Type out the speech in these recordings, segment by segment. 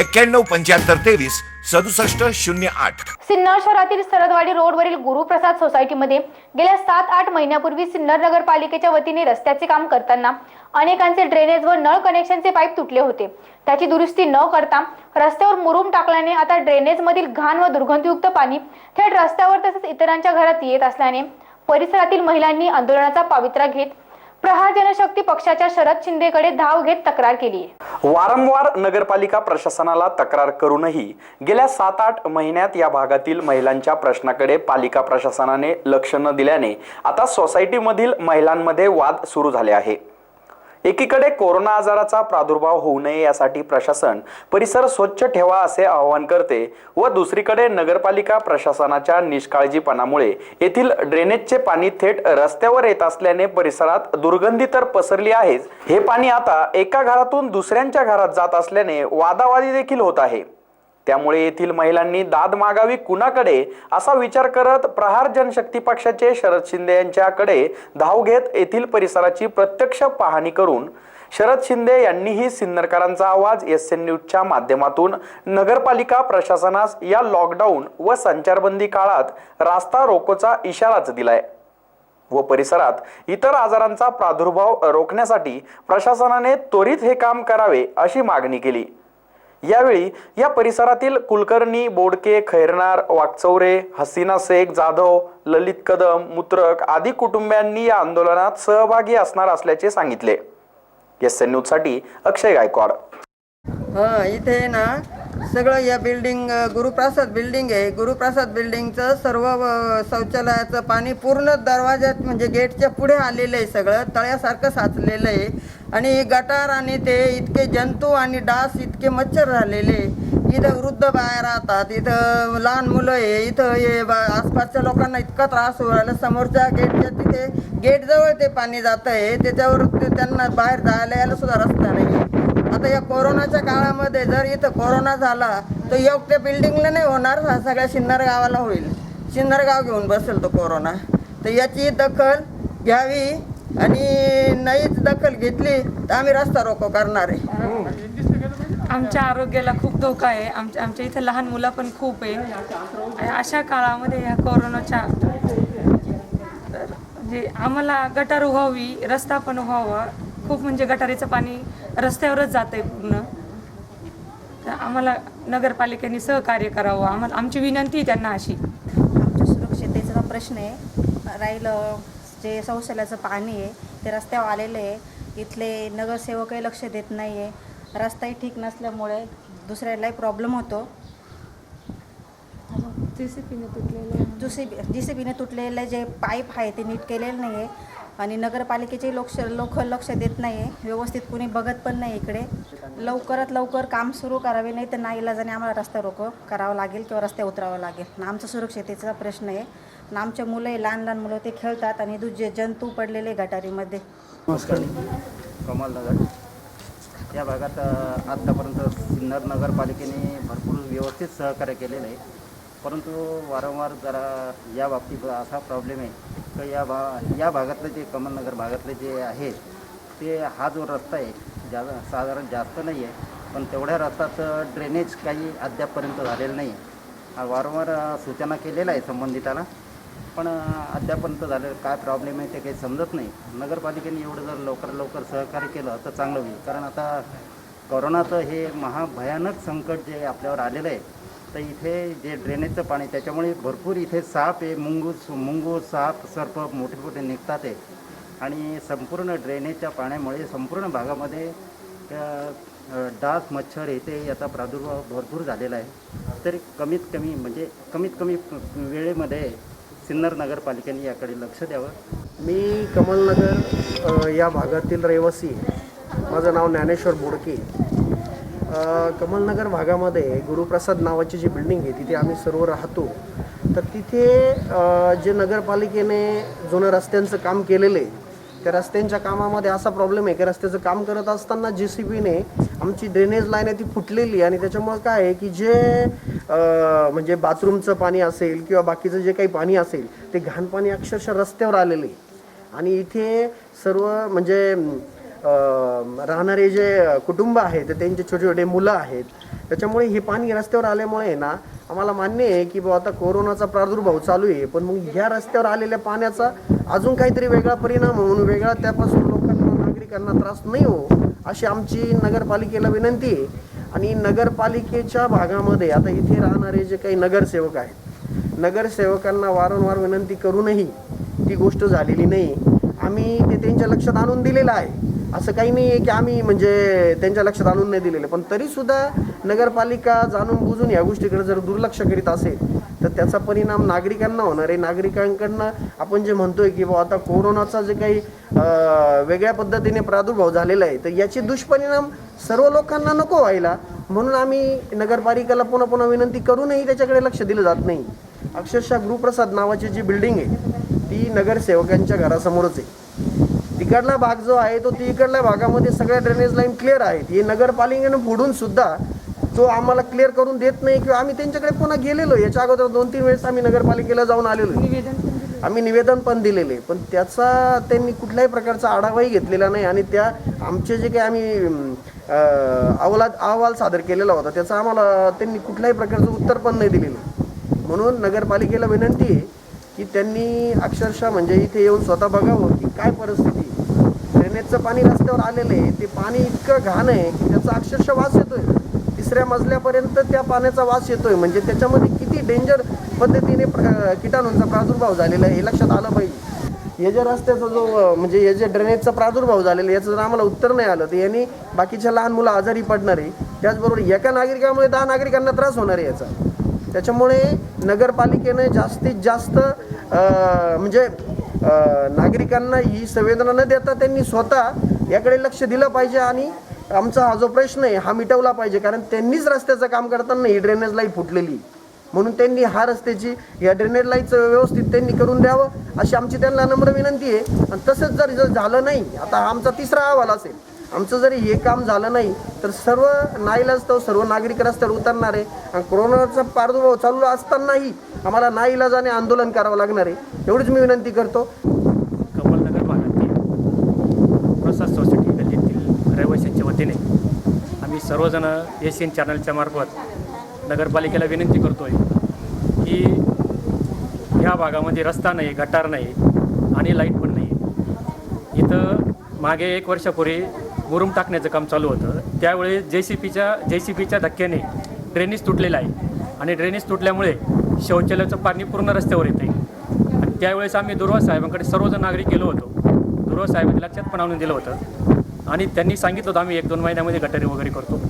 एक्क्याण्णव पंच्याहत्तर तेवीस सदुसष्ट शून्य आठ. सिन्नर शहरातील सरदवाडी रोडवरील गुरुप्रसाद सोसायटीमध्ये गेल्या सात आठ महिन्यापूर्वी सिन्नर नगरपालिकेच्या वतीने रस्त्याचे काम करताना अनेकांचे ड्रेनेज व नळ कनेक्शनचे पाईप तुटले होते. त्याची दुरुस्ती न करता रस्त्यावर मुरुम टाकल्याने आता ड्रेनेज मधील घाण व दुर्गंधयुक्त पाणी थेट रस्त्यावर तसेच इतरांच्या घरात येत असल्याने परिसरातील महिलांनी आंदोलनाचा पावित्रा घेत प्रहार जनशक्ती पक्षाच्या शरद शिंदेकडे धाव घेत तक्रार केली आहे. वारंवार नगरपालिका प्रशासनाला तक्रार करूनही गेल्या सात आठ महिन्यात या भागातील महिलांच्या प्रश्नाकडे पालिका प्रशासनाने लक्ष न दिल्याने आता सोसायटीमधील महिलांमध्ये वाद सुरू झाले आहे. एकीकडे कोरोना आजाराचा प्रादुर्भाव होऊ नये यासाठी प्रशासन परिसर स्वच्छ ठेवा असे आवाहन करते व दुसरीकडे नगरपालिका प्रशासनाच्या निष्काळजीपणामुळे येथील ड्रेनेजचे पाणी थेट रस्त्यावर येत असल्याने परिसरात दुर्गंधी तर पसरली आहेच. हे पाणी आता एका घरातून दुसऱ्यांच्या घरात जात असल्याने वादावादी देखील होत आहे. त्यामुळे येथील महिलांनी दाद मागावी कुणाकडे असा विचार करत प्रहार जनशक्ती पक्षाचे शरद शिंदे यांच्याकडे धाव घेत येथील परिसराची प्रत्यक्ष पाहणी करून शरद शिंदे यांनीही सिन्नरकरांचा आवाज एस एन न्यूजच्या माध्यमातून नगरपालिका प्रशासनास या लॉकडाऊन व संचारबंदी काळात रास्ता रोकोचा इशाराच दिलाय. व परिसरात इतर आजारांचा प्रादुर्भाव रोखण्यासाठी प्रशासनाने त्वरित हे काम करावे अशी मागणी केली. यावेळी या परिसरातील कुलकर्णी बोडके खैरनार वाकचौरे हसीना शेख जाधव ललित कदम मुत्रक आदी कुटुंबियांनी या आंदोलनात सहभागी असणार असल्याचे सांगितले. एस एन न्यूजसाठी अक्षय गायकवाड. हां इथे ना सगळं या बिल्डिंग गुरुप्रसाद बिल्डिंग आहे. गुरुप्रसाद बिल्डिंगचं सर्व शौचालयाचं पाणी पूर्ण दरवाज्यात म्हणजे गेटच्या पुढे आलेलं आहे सगळं. तळ्यासारखं साचलेलं आहे. आणि गटार आणि ते इतके जंतू आणि डास इतके मच्छर झालेले इथं वृद्ध बाया राहतात इथं लहान मुलं आहे इथं हे बा- आसपासच्या लोकांना इतका त्रास होऊ राहिला. समोरच्या गेटच्या तिथे गेटजवळ ते पाणी जात आहे. त्याच्यावर ते त्यांना बाहेर जायला यायला सुद्धा रस्ता नाही. आहे आता या कोरोनाच्या काळामध्ये जर इथं कोरोना झाला तर योग्य बिल्डिंगला नाही होणार हा सगळ्या सिन्नर गावाला होईल. सिन्नर गाव घेऊन बसेल तो कोरोना. तर याची दखल घ्यावी. आणि नाहीच दखल घेतली तर आम्ही रस्ता रोको करणार. आहे आमच्या आरोग्याला खूप धोका आहे. आमच्या आमच्या इथं लहान मुलं पण खूप आहे. आणि अशा काळामध्ये या कोरोनाच्या तर म्हणजे आम्हाला गटार व्हावी रस्ता पण व्हावा खूप म्हणजे गटारीचं पाणी रस्त्यावरच जात आहे पूर्ण. तर आम्हाला नगरपालिकेने सहकार्य करावं. आम्हाला आमची विनंती आहे त्यांना अशी. आमच्या सुरक्षितेचा प्रश्न आहे. राहिलं जे शौचालयाचं पाणी आहे ते रस्त्यावर आलेलं आहे. इथले नगरसेवकही लक्ष देत नाही आहे रस्ताही ठीक नसल्यामुळे दुसऱ्यालाही प्रॉब्लेम होतो. दुसरी जी सी बीने तुटलेले जे पाईप आहे ते नीट केलेलं नाही आहे आणि नगरपालिकेचे लक्ष लोक लक्ष देत नाही आहे व्यवस्थित कुणी बघत पण नाही इकडे. लवकरात लवकर काम सुरू करावे नाही तर नाही इलाजाने आम्हाला रस्ता रोको करावं लागेल किंवा रस्ते उतरावं लागेल. आमचं आमचा सुरक्षितेचा प्रश्न आहे. आणि आमच्या मुलं आहे, लहान लहान मुलं ते खेळतात आणि दुजे जंतू पडलेले गटारीमध्ये. कमाल नगर या भागात आत्तापर्यंत सिन्नर नगरपालिकेने भरपूर व्यवस्थित सहकार्य केलेलं आहे. परंतु वारंवार जरा या बाबतीत असा प्रॉब्लेम आहे. तर या भा या भागातले जे कमलनगर भागातले जे आहेत ते हा जो रस्ता आहे जा साधारण जास्त नाही आहे पण तेवढ्या रस्त्याचं ड्रेनेज काही अद्यापपर्यंत झालेलं नाही आहे वारंवार सूचना केलेल्या आहे संबंधिताला पण अ, अद्यापर्यंत झालं काय प्रॉब्लेम आहे ते काही समजत नाही. नगरपालिकेने एवढं जर लवकर लवकर सहकार्य केलं तर चांगलं होईल. कारण आता कोरोनाचं हे महाभयानक संकट जे आपल्यावर आलेलं आहे तर इथे जे ड्रेनेजचं पाणी त्याच्यामुळे भरपूर इथे साप आहे मुंगूस मुंगूस साप सर्प मोठे मोठे निघतात आहे. आणि संपूर्ण ड्रेनेजच्या पाण्यामुळे संपूर्ण भागामध्ये डास मच्छर येते याचा प्रादुर्भाव भरपूर झालेला आहे. तरी कमीत कमी म्हणजे कमीत कमी वेळेमध्ये सिन्नर नगरपालिकेने याकडे लक्ष द्यावं. मी कमलनगर या भागातील रहिवासी माझं नाव ज्ञानेश्वर बोडके कमलनगर भागामध्ये गुरुप्रसाद नावाची जी बिल्डिंग आहे तिथे आम्ही सर्व राहतो. तर तिथे जे नगरपालिकेने जुनं रस्त्यांचं काम केलेलं आहे त्या रस्त्यांच्या कामामध्ये असा प्रॉब्लेम आहे की रस्त्याचं काम करत असताना जे सी बीने आमची ड्रेनेज लाईन आहे ती फुटलेली आणि त्याच्यामुळं काय आहे की जे म्हणजे बाथरूमचं पाणी असेल किंवा बाकीचं जे काही पाणी असेल ते घाण पाणी अक्षरशः रस्त्यावर आलेलं आहे. आणि इथे सर्व म्हणजे राहणारे जे कुटुंब आहेत त्यांचे छोटे छोटे मुलं आहेत. त्याच्यामुळे हे पाणी रस्त्यावर आल्यामुळे ना आम्हाला मान्य आहे की बाबा आता कोरोनाचा प्रादुर्भाव चालू आहे. पण मग ह्या रस्त्यावर आलेल्या पाण्याचा अजून काहीतरी वेगळा परिणाम होऊन वेगळा त्यापासून लोकांना नागरिकांना त्रास नाही हो अशी आमची नगरपालिकेला विनंती आहे. आणि नगरपालिकेच्या भागामध्ये आता इथे राहणारे जे काही नगरसेवक आहेत नगरसेवकांना वारंवार विनंती करूनही ती गोष्ट झालेली नाही. आम्ही ते त्यांच्या लक्षात आणून दिलेलं आहे. असं काही नाही आहे की आम्ही म्हणजे त्यांच्या लक्षात आणून नाही दिलेलं. पण तरीसुद्धा नगरपालिका जाणून बुजून या गोष्टीकडे जर दुर्लक्ष करीत असेल तर त्याचा परिणाम नागरिकांना होणार आहे. नागरिकांकडनं आपण जे म्हणतोय की बाबा आता कोरोनाचा जे काही वेगळ्या पद्धतीने प्रादुर्भाव झालेला आहे तर याचे दुष्परिणाम सर्व लोकांना नको व्हायला. म्हणून आम्ही नगरपालिकेला पुन्हा पुन्हा विनंती करूनही त्याच्याकडे लक्ष दिलं जात नाही. अक्षरशः गुरुप्रसाद नावाची जी बिल्डिंग आहे ती नगरसेवकांच्या घरासमोरच आहे. तिकडला भाग जो आहे तो तिकडल्या भागामध्ये सगळ्या ड्रेनेज लाईन क्लिअर आहेत. हे नगरपालिकेनं फोडून सुद्धा तो आम्हाला क्लिअर करून देत नाही किंवा आम्ही त्यांच्याकडे पुन्हा गेलेलो याच्या अगोदर दोन तीन वेळेस आम्ही नगरपालिकेला जाऊन आलेलो आम्ही निवेदन पण दिलेले पण त्याचा त्यांनी कुठल्याही प्रकारचा आढावाही घेतलेला नाही आणि त्या आमचे जे काही आम्ही अहवाला अहवाल सादर केलेला होता त्याचा आम्हाला त्यांनी कुठल्याही प्रकारचं उत्तर पण नाही दिलेलं म्हणून नगरपालिकेला विनंती आहे की त्यांनी अक्षरशः म्हणजे इथे येऊन स्वतः बघावं की काय परिस्थिती. ड्रेनेजचं पाणी रस्त्यावर आलेलं आहे ते पाणी इतकं घाण आहे की त्याचा अक्षरशः वास येतोय. तिसऱ्या मजल्यापर्यंत त्या पाण्याचा वास येतोय. म्हणजे त्याच्यामध्ये किती डेंजर पद्धतीने प्र- किटाणूंचा प्रादुर्भाव झालेला आहे हे लक्षात आलं पाहिजे. हे जे रस्त्याचा जो म्हणजे हे जे ड्रेनेजचा प्रादुर्भाव झालेला आहे, याचं जर आम्हाला उत्तर नाही आलं तर यांनी बाकीच्या लहान मुलं आजारी पडणार आहे. त्याचबरोबर एका नागरिकामुळे दहा नागरिकांना त्रास होणार आहे याचा. त्याच्यामुळे नगरपालिकेने जास्तीत जास्त म्हणजे नागरिकांना ही संवेदना न देता त्यांनी स्वतः याकडे लक्ष दिलं पाहिजे आणि आमचा हा जो प्रश्न आहे हा मिटवला पाहिजे. कारण त्यांनीच रस्त्याचं काम करताना ही ड्रेनेज लाईन फुटलेली. म्हणून त्यांनी हा रस्त्याची या ड्रेनेज लाईनचं व्यवस्थित त्यांनी करून द्यावं अशी आमची त्यांना नम्र विनंती आहे. आणि तसंच जर जर झालं नाही आता हा आमचा तिसरा अहवाल असेल आमचं जरी हे काम झालं नाही तर सर्व नाईलाज तो सर्व नागरिक रस्त्यावर उतरणार आहे आणि कोरोनाचा प्रादुर्भाव चालू असतानाही आम्हाला नाईलाजाने आंदोलन करावं लागणार आहे. एवढीच मी विनंती करतो. कमलनगर भागातील प्रसाद सोसायटी गल्लीतील रहिवाशांच्या वतीने आम्ही सर्वजण एस एन चॅनलच्या मार्फत नगरपालिकेला विनंती करतो आहे की ह्या भागामध्ये रस्ता नाही गटार नाही आणि लाइट पण नाही. इथं मागे एक वर्षापूर्वी मुरुम टाकण्याचं काम चालू होतं. त्यावेळी जे सी पीच्या जे सी पीच्या धक्क्याने ड्रेनेज तुटलेला आहे. आणि ड्रेनेज तुटल्यामुळे शौचालयाचं पाणी पूर्ण रस्त्यावर येतं आहे आणि त्यावेळेस आम्ही दुर्वा साहेबांकडे सर्वजण नागरिक गेलो होतो. दुर्वा साहेबांनी लक्षात पण आणून दिलं होतं. आणि त्यांनी सांगितलं होतं आम्ही एक दोन महिन्यामध्ये गटारी वगैरे करतो.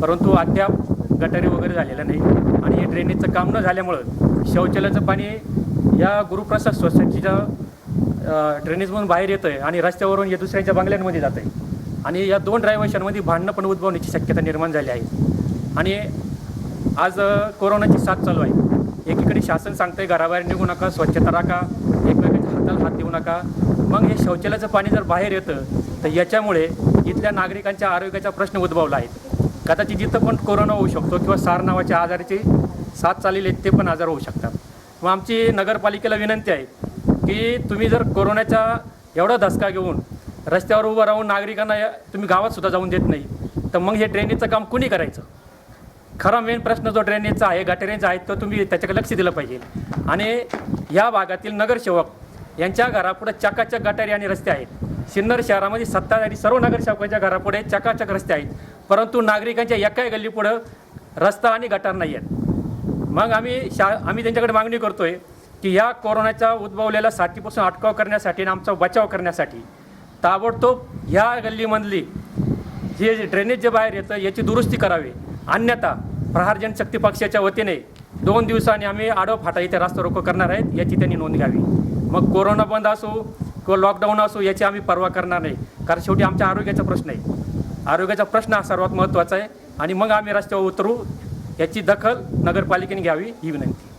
परंतु अद्याप गटारी वगैरे झालेलं नाही. आणि हे ड्रेनेजचं काम न झाल्यामुळं शौचालयाचं पाणी या गुरुप्रसाद सोसायटीच्या ड्रेनेजमधून बाहेर येतं आहे आणि रस्त्यावरून या दुसऱ्यांच्या बंगल्यांमध्ये जातं आहे आणि या दोन ड्रायव्हर्शांमध्ये भांडणं पण उद्भवण्याची शक्यता निर्माण झाली आहे. आणि आज कोरोनाची साथ चालू आहे. एकीकडे शासन सांगतंय घराबाहेर निघू नका स्वच्छता राखा एकमेकांच्या हाताला हात देऊ नका. मग हे शौचालयाचं पाणी जर बाहेर येतं तर याच्यामुळे इथल्या नागरिकांच्या आरोग्याचा प्रश्न उद्भवला आहे. कदाचित जिथं पण कोरोना होऊ शकतो किंवा सार नावाच्या आजाराची साथ चाललेली आहेत ते पण आजार होऊ शकतात. मग आमची नगरपालिकेला विनंती आहे की तुम्ही जर कोरोनाचा एवढा धसका घेऊन रस्त्यावर उभं राहून नागरिकांना तुम्ही गावात सुद्धा जाऊन देत नाही. तर मग हे ड्रेनेजचं काम कुणी करायचं? खरा मेन प्रश्न जो ड्रेनेजचा आहे गटरेंचा आहे तो तुम्ही त्याच्याकडे लक्ष दिलं पाहिजे. आणि या भागातील नगरसेवक यांच्या घरापुढे चकाचक गटारी आणि रस्ते आहेत. सिन्नर शहरामध्ये सत्ताधारी सर्व नगरसेवकांच्या घरापुढे चकाचक रस्ते आहेत. परंतु नागरिकांच्या एकाही गल्लीपुढं रस्ता आणि गटार नाही आहेत. मग आम्ही शा आम्ही त्यांच्याकडे मागणी करतोय की या कोरोनाचा उद्भवलेल्या साथीपासून अटकाव करण्यासाठी आणि आमचा बचाव करण्यासाठी ताबडतोब ह्या गल्लीमधली जे ड्रेनेज जे बाहेर येतं याची दुरुस्ती करावी. अन्यथा प्रहार जनशक्ती पक्षाच्या वतीने दोन दिवसांनी आम्ही आडव फाटा इथे रास्ता रोको करणार आहेत याची त्यांनी नोंद घ्यावी. मग कोरोना बंद असो किंवा लॉकडाऊन असो याची आम्ही पर्वा करणार नाही. कारण शेवटी आमच्या आरोग्याचा प्रश्न आहे. आरोग्याचा प्रश्न हा सर्वात महत्त्वाचा आहे. आणि मग आम्ही रस्त्यावर उतरू याची दखल नगरपालिकेने घ्यावी ही विनंती.